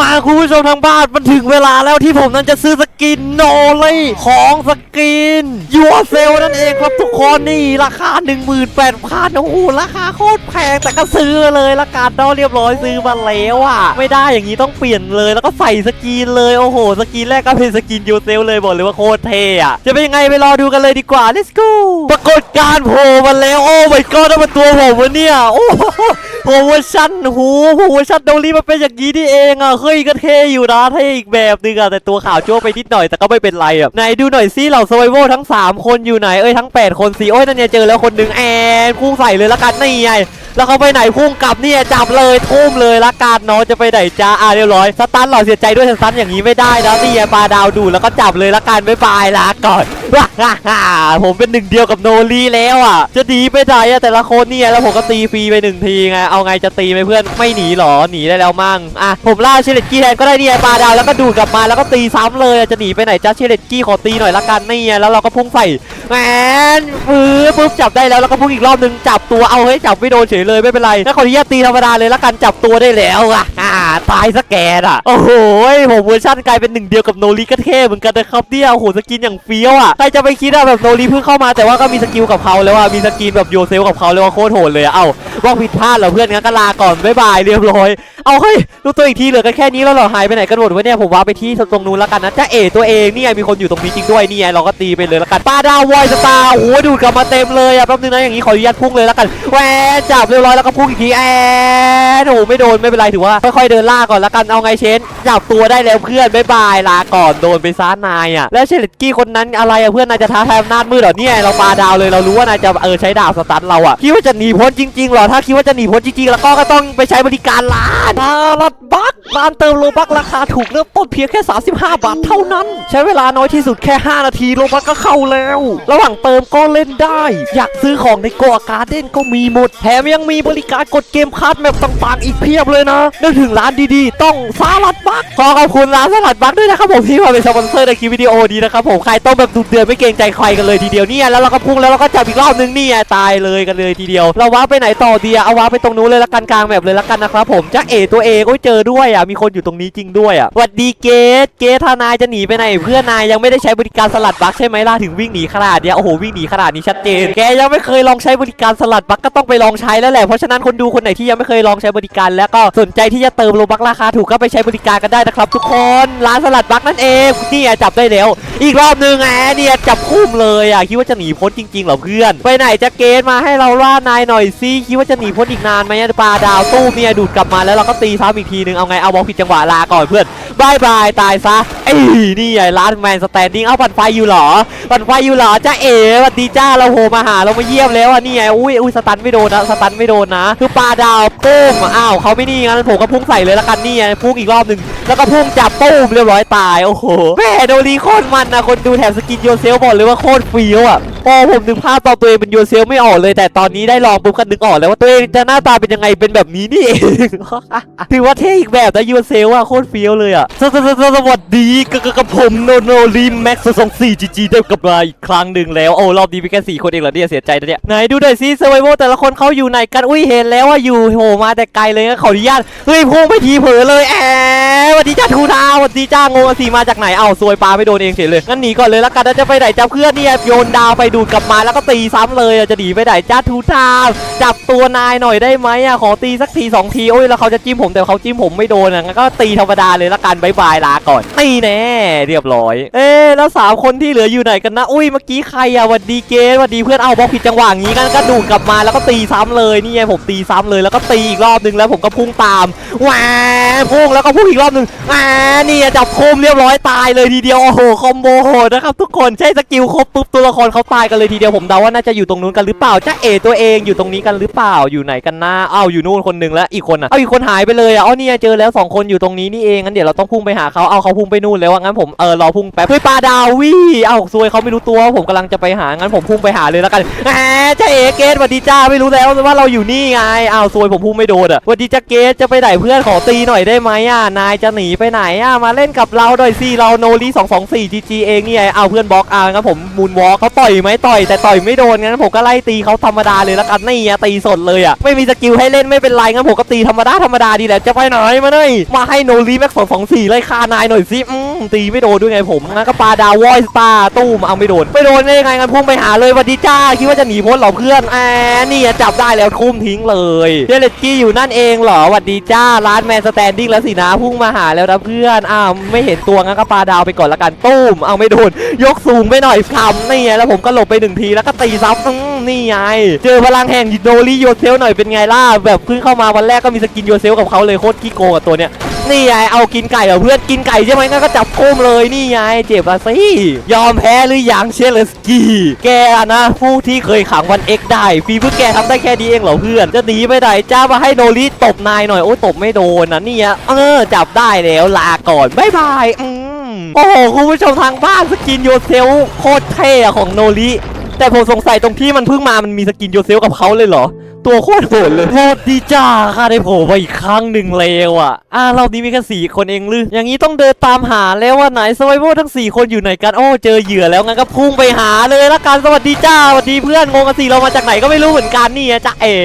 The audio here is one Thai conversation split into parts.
มาคุณผู้ชมทางบ้านมันถึงเวลาแล้วที่ผมนั้นจะซื้อสกินโนเลยของสกินยูเซลนั่นเองครับทุกคนนี่ราคา 18,000โอ้โหราคาโคตรแพงแต่ก็ซื้อเลยละกันเนาะเรียบร้อยซื้อมาแล้วอะ ไม่ได้อย่างนี้ต้องเปลี่ยนเลยแล้วก็ใส่สกินเลยโอ้โห สกินแรกก็เป็นสกินยูเซลเลยบอกเลยว่าโคตรเท่อะจะเป็นยังไงไปรอดูกันเลยดีกว่า let's go ปรากฏการณ์โผล่มาแล้วโอ้ my god นั่นมันตัวผมวะเนี่ยโอ้ โหโปรโมชั่นหูโปรโมชั่นโดรีมันเป็นอย่างนี้นี่เองอะเฮ้ยก็เท่อยู่นะเท่อีกแบบนึงอะแต่ตัวขาวจ้วไปนิดหน่อยแต่ก็ไม่เป็นไรอะไหนดูหน่อยซิเหล่าสไวโวทั้ง 3 คนอยู่ไหนเอ้ยทั้ง 8 คนสิโอ้ยนั่นเนี่ยเจอแล้วคนหนึ่งแอนพุ่งใส่เลยละกันนี่ไงแล้วเขาไปไหนพุ่งกลับเนี่ยจับเลยทุ่มเลยละกันเนาะจะไปไหนจ้าอะเรียบร้อยสตันหล่อเสียใจด้วยสตันอย่างนี้ไม่ได้นะนี่ไงปลาดาวดูแล้วก็จับเลยละกันบ๊ายบายลาก่อนฮ่าฮ่าผมเป็นหนึ่งเดียวกับโนรีแล้วอะ จะหนีไปไหนอะแต่ละคนเนี่ยแล้วผมก็ตีฟรีไปหนึ่งทีไงเอาไงจะตีไหมเพื่อนไม่หนีหรอหนีได้แล้วมั่งอะผมล่าเชเลตกี้แทนก็ได้เนี่ยปลาดาวแล้วก็ดูดกลับมาแล้วก็ตีซ้ำเลยจะหนีไปไหนจ้าเชเลตกี้ขอตีหน่อยละกันนี่ไงแล้วเราก็พุ่งใส่แมนปื้อปุ๊บจับได้แล้วแล้วก็พุ่งอีกรอบนึงจับตัวเอาเฮ้ยจับไม่โดนเฉยเลยไม่เป็นไรแล้วขออนุญาตตีธรรมดาเลยละกันจับตัวได้แล้วอะตายสแกนอะโอ้โหผมเวอร์ชันกลายเป็นหนึ่งเดียวกับโนรีก็เท่เหมือนกันนะครับเนี่ยโอ้โหสกินอย่างเฟี้ยวอะใครจะไปคิดอะแบบโนรีเพิ่งเข้ามาแต่ว่าก็มีสกิลกับเขาแล้วอะมีสกินแบบโยเซลกับเขาเลยว่าโคตรโหดเลยอะเอ้าว่าผิดพลาดเหรอเพื่อนงั้นก็ลาก่อนบ๊ายบายเรียบร้อยเอาเฮ้ยรู้ตัวอีกทีเหลือกันแค่นี้แล้วเหรอหายไปไหนกันหมดวะเนี่ยผมว่าไปที่ตรงนู้นแล้วกันนะจ้าเอตัวเองนี่ไงมีคนอยู่ตรงนี้จริงด้วยนี่ไงเราก็ตีไปเลยแล้วกันป้าดาววอยสตาร์โอ้โหดูดกลับมาเต็มเลยอะแป๊บนึงนะอย่างนี้ขออนุญาตพุ่งเลยแล้วกันแหวจับเรียบร้อยแล้วก็พุ่งอีกทีแอนโอ้ไม่โดนไม่เป็นไรถือว่าค่อยๆเดินล่าก่อนแล้วกันเอาไงเชนจับตัวได้แล้วเพื่อนบ๊ายบายลาก่อนโดนไปซ่านายอะแล้วเชลิตกี้คนนั้นอะไรอะเพื่อนนายจะท้าทายอำนาจมืดเหรอเนี่ยเราปาดาวเลยเรารู้ว่านายจะเออใช้ดาวสตาร์ทเราอะคิดว่าจะหนีพ้นจริงๆเหรอถ้าคิดว่าจะหนีพ้นจริงๆแล้วก็ก็ต้องไปใช้บริการร้านรถบัส ร้านเติมโลบักราคาถูกเริ่มต้นเพียงแค่ 35 บาทเท่านั้น ใช้เวลาน้อยที่สุดแค่ 5 นาทีโลบักก็เข้าแล้ว ระหว่างเติมก็เล่นได้ อยากซื้อของในโกอาการ์เด้นก็มีหมด แถมยังมีบริการกดเกมคัสแมปต่างๆ อีกเพียบเลยนะนึกถึงร้านดีๆ ต้องสลัดบักขอขอบคุณร้านสลัดบักด้วยนะครับผมที่มาเป็นสปอนเซอร์ในคลิปวิดีโอนี้นะครับผมใครต้องแบบดุเดือดไม่เกรงใจใครกันเลยทีเดียวเนี่ยแล้วเราก็พุ่งแล้วเราก็จับอีกรอบนึงนี่ตายเลยกันเลยทีเดียว เราว้าไปไหนต่อดีเอาว้าไปตรงนู้นเลยละกันกลางแบบเลยละกันนะครับผมจ้าเอตัวเองก็เจอด้วยอะมีคนอยู่ตรงนี้จริงด้วยอะสวัสดีเกตเกตถ้านายจะหนีไปไหน เพื่อนนายยังไม่ได้ใช้บริการสลัดบักใช่ไหมล่ะถึงวิ่งหนีขนาดเนี้ยโอ้โหวิ่งหนีขนาดนี้ชัดเจนแกยังไม่เคยลองใช้บริการสลัดบักก็ต้องไปลองใช้แล้วแหละเพราะฉะนั้นคนดูคนไหนที่ยังไม่เคยลองใช้บริการ แล้วก็สนใจที่จะเติมโลบักราคาถูกก็ไปใช้บริการกันได้นะครับ ทุกคนร้านสลัดบักนั่นเองนี่จับได้แล้ว อีกรอบนึงแหมเนี่ยจับคุ้มเลยอะคิดว่าจะหนีพ้นจริงๆเหรอเพื่อน ไปไหนจะเกณฑ์มาให้เราล่านายหน่อยซิคิดว่าจะหนีพ้นอีกนานไหมปลาดาวตู้เนี่ยดูดกลับมาแล้วเราก็ตีซ้ำอีกทีนึงเอาไงเอาเขาบอลผิดจังหวะลาก่อนเพื่อนบายบายตายซะไอ้นี่ไงร้านแมนสแตนดิ้งเอาปั่นไฟอยู่หรอปั่นไฟอยู่หรอจ้าเอ๋สวัสดีจ้าเราโหมาหาเรามาเยี่ยมแล้วอะนี่ไงอุ้ยอุ้ยสตันไม่โดนนะสตันไม่โดนนะ คือปลาดาวปุ้มอ้าวเขาไม่นี่งั้นผมก็พุ่งใส่เลยละกันนี่ไงพุ่งอีกรอบหนึ่งแล้วก็พุ่งจับปุ้มเรียบร้อยตายโอ้โหแม่โดรีโคตรมันนะคนดูแถมสกินโยเซลบอกเลยว่าโคตรเฟี้ยวอะพอผมนึกภาพตอนตัวเองเป็นโยเซลไม่ออกเลย แต่ตอนนี้ได้ลองปุ๊บก็นึกออกแล้วว่าตัวเองจะหน้าตาเป็นยังไงเป็นแบบนี้นี่เองถือว่าเท่อีกแบบนะโยเซลอะโคตรเฟี้ยวเลยอะสวัสดีกับกับผมโนโนลีแม็กซ์สองสี่จีจีได้กลับมาอีกครั้งหนึ่งแล้วโอ้รอบนี้มีแค่สี่คนเองเหรอเนี่ยเสียใจนะเนี่ยไหนดูหน่อยซิเซอร์ไวโแต่ละคนเขาอยู่ไหนกันอุ้ยเห็นแล้วว่าอยู่โหมาแต่ไกลเลยขออนุญาตเฮ้ยพุ่งไปทีเผลอเลยแอบสวัสดีจ้าทูทาสวัสดีจ้างงสีมาจากไหนเอ้าซวยปลาไม่โดนเองเฉยเลยงั้นหนีก่อนเลยละกันจะไปไหนจ้าเพื่อนเนี่ยโยนดาวไปดูดกลับมาแล้วก็ตีซ้ำเลยจะหนีไปไหนจ้าทูทาวจับตัวนายหน่อยได้ไหมอะขอตีสักทีสองทีโอ้ยแล้วเขาจะจิ้มผมแต่เขาจิ้มผมไม่โดนอะก็ตีธรรมดาเลยละกันบายบายลาก่อนตีแน่เรียบร้อย เอ๊แล้วสามคนที่เหลืออยู่ไหนกันนะอุ้ยเมื่อกี้ใครอะหวัดดีเกสหวัดดีเพื่อนเอาบล็อกผิดจังหวะงี้กันก็ดูดกลับมาแล้วก็ตีซ้ำเลยนี่ไงผมตีซ้ำเลยแล้วก็ตีอีกรอบนึงแล้วผมก็พุ่งตามแหวพุ่งแล้วก็พุ่งอีกรอบนึงแหวนี่จับคมเรียบร้อยตายเลยทีเดียวโอ้โหคอมโบโหดนะครับทุกคนใช้สกิลครบปุ๊บตัวละครเขาตายกันเลยทีเดียวผมเดาว่าน่าจะอยู่ตรงนู้นกันหรือเปล่าจ้าเอตัวเองอยู่ตรงนี้กันหรือเปล่าอยู่ไหนกันนะอ้าวอยู่นู่นคนหนึ่งแล้วอีกคนอะเอาอีกคนหายไปเลยอะอ๋อเนี่ยเจอแล้วสองคนอยู่ตรงนี้นี่เองงั้นเดี๋ยวเราต้องพุ่งไปหาเขาเอาเขาพุ่งไปนู่นแล้วงั้นผมเออรอพุ่งแป๊บเฮ้ยปลาดาววี่เอ้าซวยเขาไม่รู้ตัวว่าผมกำลังจะไปหางั้นผมพุ่งไปหาเลยแล้วกันแหมจ้าเอเกตสวัสดีจ้าไม่รู้แล้วว่าเราอยู่นี่ไงอ้าวซวยผมพุ่งไม่โดนอะสวัสดีจ้าเกตจะไปไหนเพื่อนขอตีหน่อยได้ไหมอะนายจะหนีไปไหนอะมาเล่นกับเราหน่อยสิเราโนรี224 GG เองนี่ไงเอาเพื่อนบล็อกอะงั้นผมมูนวอล์กเขาต่อยไหมต่อยแต่ต่อยไม่โดนงั้นผมก็ไล่ตีเขาธรรมดาเลยละกันนี่อะตีสดเลยอะไม่มีสกิลให้เล่นไม่เป็นไรงั้นผมก็ตีธรรมดาธรรมดาดีแหละจะไปไหนมาเลยมาให้โนรีแม็ก224ไล่ฆ่านายหน่อยสิอืมตีไม่โดนด้วยไงผมงั้นก็ปาดาววอยสตาตู้มเอาไม่โดนไม่โดนได้ยังไงงั้นพุ่งไปหาเลยวัดดีจ้าคิดว่าจะหนีพ้นเหรอเพื่อนแอานี่จับได้แล้วทุ่มทิ้งเลยเจเลตกี้อยู่นั่นเองเหรอวัดดีจ้าร้านแมนสแตนดิ้งแล้วสินะพุ่งมาหาแล้วนะเพื่อนอ้าวไม่เห็นตัวงั้นก็ปาดาวไปก่อนละกันตุ้มเอาไม่โดน ยกสูงไปหน่อยคำนี่แล้วผมก็ลบไปหนึ่งทีแล้วก็ตีซ้ำนี่ไง เจอพลังแห่งโดรีโยเซลหน่อยเป็นไงล่ะ แบบเพิ่งเข้ามาวันแรกก็มีสกินโยเซลกับเขาเลยโคตรขี้โกงกับตัวเนี้ยนี่ไงเอากินไก่เหรอเพื่อนกินไก่ใช่ไหมงั้นก็จับก้มเลยนี่ไงเจ็บละสิยอมแพ้หรือยังเชลสกีแกนะผู้ที่เคยขังวันเอ็กได้ฟีเพื่อแกทำได้แค่นี้เองเหรอเพื่อน จะหนีไปไหนจ้ามาให้โนริตบนายหน่อยโอ้ตบไม่โดนนะเนี่ยเออจับได้แล้วลาก่อนบ๊ายบายอื โอ้โห คุณผู้ชมทางบ้านสกินโยเซลโคตรเท่อของโนริแต่ผมสงสัยตรงที่มันเพิ่งมามันมีสกินโยเซลกับเขาเลยเหรอ ตัวโคตรโหดเลยโทษดีจ้าค่ะได้โผล่มาอีกครั้งหนึ่งแล้วอะอ่ารอบนี้มีแค่สี่คนเองหรืออย่างนี้ต้องเดินตามหาแล้วว่าไหนสไวเวอร์ทั้งสี่คนอยู่ไหนกันโอ้เจอเหยื่อแล้วงั้นก็พุ่งไปหาเลยละกันสวัสดีจ้าสวัสดีเพื่อนงงกันสิเรามาจากไหนก็ไม่รู้เหมือนกันนี่อะจ้าเอ๋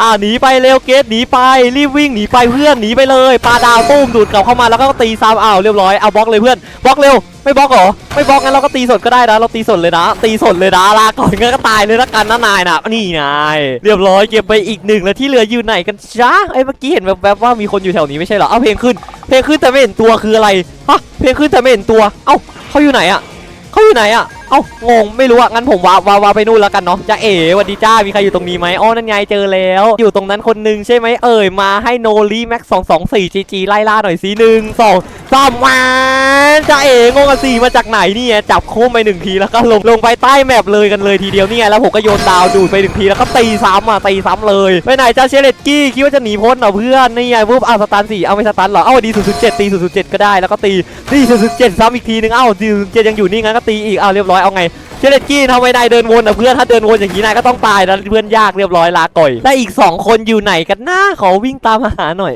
อ่าหนีไปเร็วเกตหนีไปรีบวิ่งหนีไปเพื่อนหนีไปเลยปลาดาวตุ้มดูดกลับเข้ามาแล้วก็ตีซ้ำอ้าวเรียบร้อยเอาบล็อกเลยเพื่อนบล็อกเร็วไม่บล็อกเหรอไม่บล็อกงั้นเราก็ตีสดก็ได้นะเราตีสดเลยนะ ตีสดเลยนะลาก่อนงั้นก็ตายเลยละกันนะนายนะนี่ไงเรียบร้อยเก็บไปอีกหนึ่งแล้วที่เหลืออยู่ไหนกันจ้าไอ้เมื่อกี้เห็นแบบๆว่ามีคนอยู่แถวนี้ไม่ใช่เหรอเอาเพลงขึ้น เพลงขึ้นแต่ไม่เห็นตัวคืออะไรฮะเพลงขึ้นแต่ไม่เห็นตัว เอ้าเขาอยู่ไหนอะเขาอยู่ไหนอะ เอ้างงไม่รู้อะงั้นผมวาวาวาไปนู่นแล้วกันเนาะจ้าเอ๋สวัสดีจ้ามีใครอยู่ตรงนี้ไหมอ๋อนั่นไงเจอแล้ว อยู่ตรงนั้นคนหนึงใช่ไหมเอ่ยมาให้โนรีแม็กสองสองสี่จีจีไล่ล่าหน่อยสิหนึ่งสองสามวันจ้าเอ๋งงกันสี่มาจากไหนเนี่ยจับโค้งไปหนึ่งทีแล้วก็ลงลงไปใต้แมปเลยกันเลยทีเดียวเนี่ยแล้วผมก็โยนดาวดูดไปหนึ่งทีแล้วก็ตีซ้ำอะตีซ้ำเลยไปไหนจ้าเชเลตกี้คิดว่าจะหนีพ้นเหรอเพื่อนนี่ไงปุ๊บเอาสตันสี่เอาไม่สตันหรอเอาดีสุดสุดเจ็ดตีสุดสุดเจ็ดก็ได้แล้วก็ตีตีสุดสุดเจ็ดซ้ำอีกทีนึงเอ้าดีสุดเจ็ดยังอยู่นี่งั้นก็ตีอีกเอาเรียบร้อยเอาไง เชเลตกี้ทำไมนายเดินวนอะเพื่อนถ้าเดินวนอย่างนี้นายก็ต้องตายนะเพื่อนยากเรียบร้อยลาก่อยและอีก 2 คนอยู่ไหนกันนะขอวิ่งตามหาหน่อย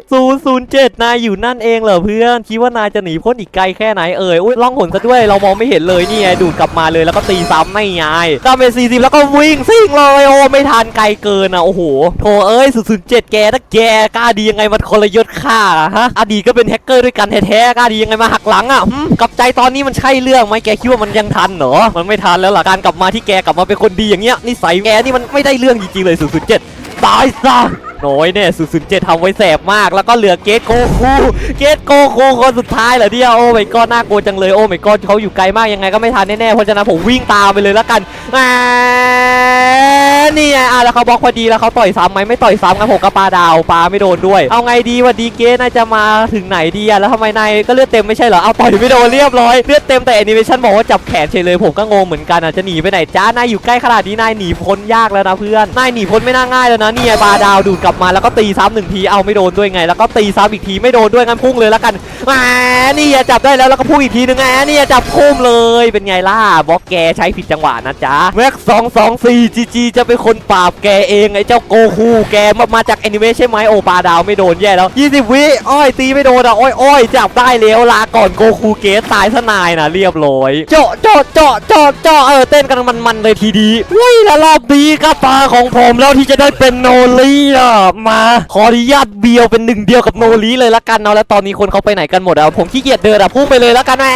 007นายอยู่นั่นเองเหรอเพื่อนคิดว่านายจะหนีพ้นอีกไกลแค่ไหนเอ่ยอุ้ยล่องหนซะด้วยเรามองไม่เห็นเลยนี่ไงดูดกลับมาเลยแล้วก็ตีซ้ำไม่ไงดาเมจ40แล้วก็วิ่งซิ่งเลยโอ้ไม่ทันไกลเกินอะโอ้โหโถเอ้ย007แกถ้าแกกล้าดียังไงมันคนละยศข้าอะฮะอดีตก็เป็นแฮกเกอร์ด้วยกันแท้ๆกล้าดียังไงมาหักหลังอะหึกับใจตอนนี้มันใช่เรื่องไหมแกคิดว่ามันยังทันเหรอมันไม่ทันแล้วล่ะการกลับมาที่แกกลับมาเป็นคนดีอย่างเงี้ยนิสัยแกนี่มันไม่ได้เรื่องจริงๆเลย007ตายซะ น้อยเนี่ย007ทำไว้แสบมาก แล้วก็เหลือเกตโกคูเกตโกคูคนสุดท้ายเหรอเนี่ยโอ้ไม่ก็น่ากลัวจังเลยโอ้ไม่ก็เขาอยู่ไกลมากยังไงก็ไม่ทันแน่ๆเพราะฉะนั้นผมวิ่งตามไปเลยแล้วกันอ่านี่ไงอะแล้วเขาบล็อกพอดีแล้วเขาต่อยซ้ำไหมไม่ต่อยซ้ำงั้นผมก็ปาดาวปลาไม่โดนด้วย เอาไงดีวันดีเกตน่าจะมาถึงไหนดีอะแล้วทำไมนายก็เลือดเต็มไม่ใช่เหรอเอาต่อยไม่โดนเรียบร้อยเลือดเต็มแต่แอนิเมชันบอกว่าจับแขนเฉยเลยผมก็งงเหมือนกันอะจะหนีไปไหนจ้านายอยู่ใกล้ขนาดนี้นายหนีพ้นยากแล้วนะเพื่อนนายหนีพ้นไม่น่าง่ายแล้วนะนี่ไงปาดาวดูดกลับมาแล้วก็ตีซ้ำหนึ่งทีเอาไม่โดนด้วยไง แล้วก็ตีซ้ำอีกทีไม่โดนด้วยงั้นพุ่งเลยแล้วกันแหมนี่จับได้แล้วแล้วก็พุ่งอีกทีนึงแหมนี่จับพุ่มเลยเป็นไงล่ะบล็อกแกใช้ผิดจังหวะนะจ๊ะแม็กสองสองสี่จีจีจะเป็นคนปราบแกเองไอ้เจ้าโกคูแกมามาจากแอนิเมะใช่ไหมโอปาดาวไม่โดนแย่แล้ว20วิอ้อยตีไม่โดนอะอ้อยอ้อยจับได้แล้วลาก่อนโกคูเกสตายซะนายนะเรียบร้อยเจาะเจาะเจาะเจาะเจาะเออเต้นกันมันๆเลยทีดีเฮ้ยแล้วรอบนี้ก็ตาของผมแล้วที่จะได้เป็นโนลี่อะมาขออนุญาตเบียวเป็นหนึ่งเดียวกับโนรี่เลยละกันเนาะแล้วตอนนี้คนเขาไปไหนกันหมดอะผมขี้เกียจเดินอะพุ่งไปเลยละกันแหม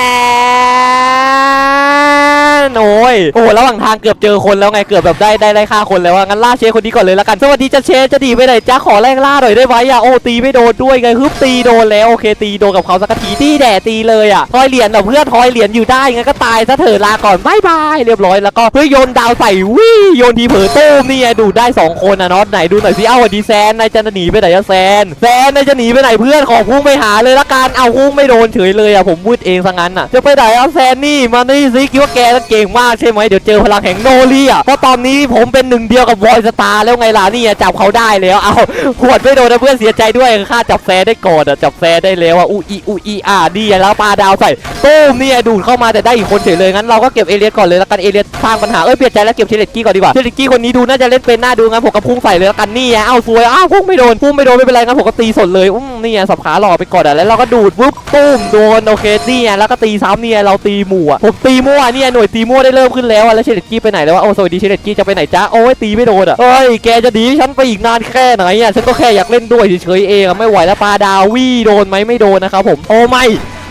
โอ้ยโอ้โหระหว่างทางเกือบเจอคนแล้วไงเกือบแบบได้ได้ได้ฆ่าคนแล้วอะงั้นล่าเชฟคนนี้ก่อนเลยละกันสวัสดีจ้าเชฟจะดีไปไหนจ้าขอแรงล่าหน่อยได้ไหมอะโอ้ตีไม่โดนด้วยไงฮึบตีโดนแล้วโอเค ตีโดนกับเขาสักทีตีแด่ตีเลยอะทอยเหรียญเหรอเพื่อนทอยเหรียญอยู่ได้งั้นก็ตายซะเถอะลาก่อนบายบายเรียบร้อยแล้วก็เฮ้ยโยนดาวใส่วิโยนทีเผลอตู้มนี่ไงดูได้สองคนอะน็อตไหนดูหน่อยสิเอ้าดีแซนนายจะหนีไปไหนอะแซนแซนนายจะหนีไปไหนเพื่อนขอพุ่งไปหาเลยละกันเอาพุ่งไม่โดนเฉยเลยอะผมพูดเองซะงั้นอะจะไปไหนอะแซนนี่มานี่สิคิดว่าแกนั่นเกก่งมากใช่ไหมเดี๋ยวเจอพลังแห่งโนเลียเพราะตอนนี้ผมเป็นหนึ่งเดียวกับวอยสตาร์แล้วไงล่ะนี่จับเขาได้แล้วเอาขวดไม่โดนนะเพื่อนเสียใจด้วยค่าจับแฟร์ได้ก่อนอะจับแฟร์ได้แล้วอะอูอีอูอีอ่าดีแล้วปลาดาวใส่ตู้มเนี่ยดูดเข้ามาแต่ได้อีกคนเฉยเลยงั้นเราก็เก็บเอเลียสก่อนเลยแล้วกันเอเลียสสร้างปัญหาเอ้ยเปลี่ยนใจแล้วเก็บเทเลตกี้ก่อนดีกว่าเทเลตกี้คนนี้ดูน่าจะเล่นเป็นหน่าดูงั้นผมก็พุ่งใส่เลยแล้วกันนี่เอ้าสวยอ้าวพุ่งไม่โดนพุ่งไม่โดนไม่เป็นไรงั้นผมก็ตีสดเลยอุ้มนี่สับขาหล่อไปก่อนอะแล้วเราก็ดูดปุ๊บตุ้มโดนโอเคนี่แล้วก็ตีซ้ำเนี่ยเราตีหมู่อะผมตีมั่วเนี่ยหน่วยตีมั่วได้เริ่มขึ้นแล้วอะแล้วเชเลตกี้ไปไหนแล้ววะโอ้สวัสดีเชเลตกี้จะไปไหนจ้าโอ้ยตีไม่โดนอะเฮ้ยแกจะดีฉันไปอีกนานแค่ไหนอะฉันก็แค่อยากเล่นด้วยเฉยๆเองไม่ไหวแล้วปลาดาววี่โดนไหมไม่โดนนะครับผมโอ้ไม่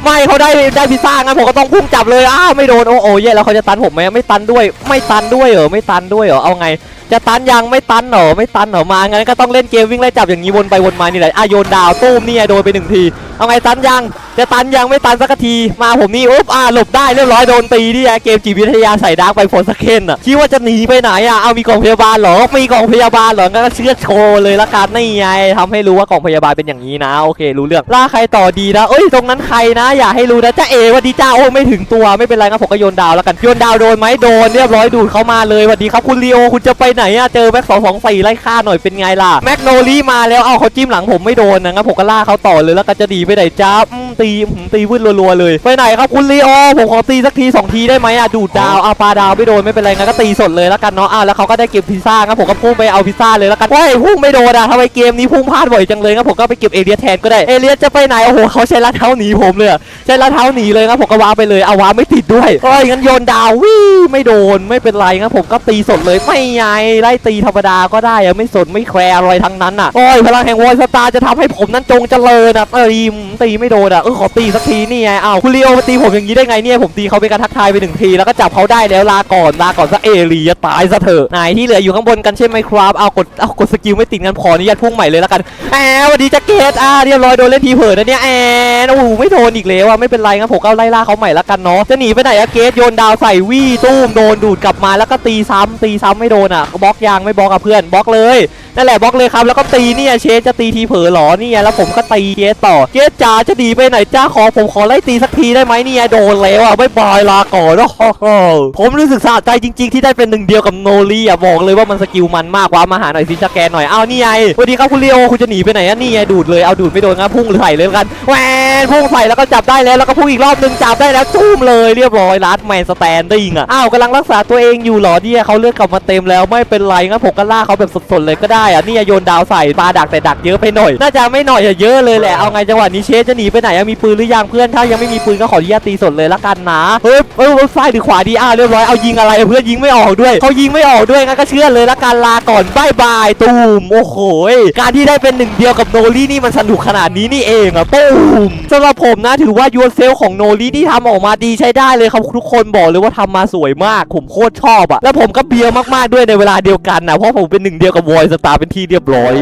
ไม่เขาได้ได้พิซซ่างั้นผมก็ต้องพุ่งจับเลยอ้าวไม่โดนโอ้โอ้แย่แล้วเขาจะตันผมไหมไม่ตันด้วย ไม่ตันด้วยเหรอไม่ตันด้วยเหรอเอาไงจะตันยังไม่ตันเหรอไม่ตันเหรอมางั้นก็ต้องเล่นเกมวิ่งไล่จับอย่างนี้วนไปวนมานี่แหละอะโยนดาวตู้มเนี่ยโดนไปหนึ่งทีเอาไงตันยังจะตันยังไม่ตันสักทีมาผมนี่อุ๊บอะหลบได้เรียบร้อยโดนตีนี่ไงเกมจีวิทยาใส่ดาร์กไปโฟนสเคนอะคิดว่าจะหนีไปไหนอะเอามีกองพยาบาลเหรอมีกองพยาบาลเหรองั้นก็เชื่อโชว์เลยละกันนี่ไงทำให้รู้ว่ากองพยาบาลเป็นอย่างนี้นะโอเค รู้เรื่องล่าใครต่อดีนะเอ้ยตรงนั้นใครนะ อย่าให้รู้นะจ้าเอวันดีจ้าโอ้ไม่ถึงตัวไม่เป็นไรครับผมก็โยนดาวแล้วกันโยนดาวโดนไหมโดนเรียบร้อยดูดเข้ามาเลยวัสดีครับคุณลีโอคุณจะไปไหนอะเจอแม็กสองสองสี่ไล่ฆ่าหน่อยเป็นไงล่ะแม็กโนลี่มาแล้วเอาเขาจิ้มหลังผมไม่โดนนะงั้นผมก็ล่าเขาต่อเลยแล้วก็จะดีไปไหนจ้าอืมตีอืมตีวืดรัวๆเลยไปไหนครับคุณลีโอผมขอตีสักทีสองทีได้ไหมอะดูดดาวเอาปลาดาวไม่โดนไม่เป็นไรงั้นก็ตีสดเลยแล้วกันเนาะอะแล้วเขาก็ได้เก็บพิซซ่างั้นผมก็พุ่งไปเอาพิซซ่าเลยแล้วกันว้ายพุ่งไม่โดนอะทำไมเกมนี้พุ่งพลาดบ่อยจังเลยงั้นผมก็ไปเก็บเอเลียสแทนก็ได้เอเลียสจะไปไหนโอ้โหเขาใช้ลัดเท้าหนีผมเลยอะใช้ลัดเท้าหนีเลยครับผมก็วางไปเลยเอาวางไม่ติดด้วยเอ้ยงั้นโยนดาววิไม่โดนไม่เป็นไรงั้นผมก็ตีสดเลยไม่ไงไล่ตีธรรมดาก็ได้อะไม่สนไม่แคร์อะไรทั้งนั้นอะโอ้ยพลังแห่งวอยสตาร์จะทำให้ผมนั้นจงเจริญอะตีมตีไม่โดนอะเออขอตีสักทีนี่ไงอ้าวคุณลีโอมาตีผมอย่างนี้ได้ไงเนี่ยผมตีเขาเป็นการทักทายไปหนึ่งทีแล้วก็จับเขาได้แล้วลาก่อนลาก่อนซะเอลีจะตายซะเถอะไหนที่เหลืออยู่ข้างบนกันใช่ไหมครับเอากดเอากดสกิลไม่ติดงั้นขออนุญาตพุ่งใหม่เลยแล้วกันแอมวันดีจะเกตอ่าเรียบร้อยโดนเล่นทีเผลอนะเนี่ยแอมโอ้โหไม่โดนอีกแล้วอะไม่เป็นไรงั้นผมก็ไล่ล่าเขาใหม่แล้วกันเนาะจะหนีไปไหนอะเกตโยนดาวใส่วี่ตู้มโดนดูดกลับมาแล้วก็ตีซ้ำตีซ้ำไม่โดนอะบล็อกยางไม่บล็อกอะเพื่อนบล็อกเลยนั่นแหละบล็อกเลยครับแล้วก็ตีเนี่ยเชนจะตีทีเผลอหรอเนี่ยแล้วผมก็ตีเกตต่อเกตจ๋าจะหนีไปไหนจ้าขอผมขอไล่ตีสักทีได้ไหมเนี่ยโดนแล้วอะไม่บายลาก่อนโอ้โหผมรู้สึกสะใจจริง ๆ ที่ได้เป็นหนึ่งเดียวกับโนลี่อะบอกเลยว่ามันสกิลมันมากว่ามาหาหน่อยสิสแกนหน่อยเอานี่ไงสวัสดีครับคุณเลโอคุณจะหนีไปไหนอะนี่ไงดูดเลยเอาดูดไม่โดนงั้นพุ่งใส่เลยแล้วกันแหวนพุ่งใส่แล้วก็จับได้แล้วแล้วก็พุ่งอีกรอบนึงจับได้แล้วตุ้มเลยเรียบร้อยลัดแมนสแตนดิ้งอะอ้าวกำลังรักษาตัวเองอยู่เหรอเนี่ยเขาเลือดกลับมาเต็มแล้วไม่เป็นไรงั้นผมก็ล่าเขาแบบสดๆเลยก็ได้อะนี่โยนดาวใส่ปลาดักแต่ดักเยอะไปหน่อย น่าจะไม่หน่อยอะเยอะเลยแหละ เอาไงจังหวะนี้เชฟจะหนีไปไหนอะมีปืนหรือยังเพื่อน ถ้ายังไม่มีปืนก็ขออนุญาตตีสดเลยละกันนะ เฮ้ยเฮ้ยเฮ้ยซ้ายหรือขวาดีอะเรียบร้อย เอายิงอะไรอะเพื่อนยิงไม่ออกด้วย เขายิงไม่ออกด้วยงั้นก็เชื่อเลยละกันลาก่อนบายบายตูมโอ้โหยการที่ได้เป็นหนึ่งเดียวกับโนลี่นี่มันสนุกขนาดนี้นี่เองอะตูมสำหรับผมนะถือว่ายูเซลของโนลี่ที่ทำออกมาดีใช้ได้เลยครับทุกคนบอกเลยว่าทำมาสวยมากผมโคตรชอบอะแล้วผมก็เบียวมากๆด้วยในเวลาเดียวกันนะเพราะผมเป็นหนึ่งเดียวกับวอยสตาร์เป็นที่เรียบร้อย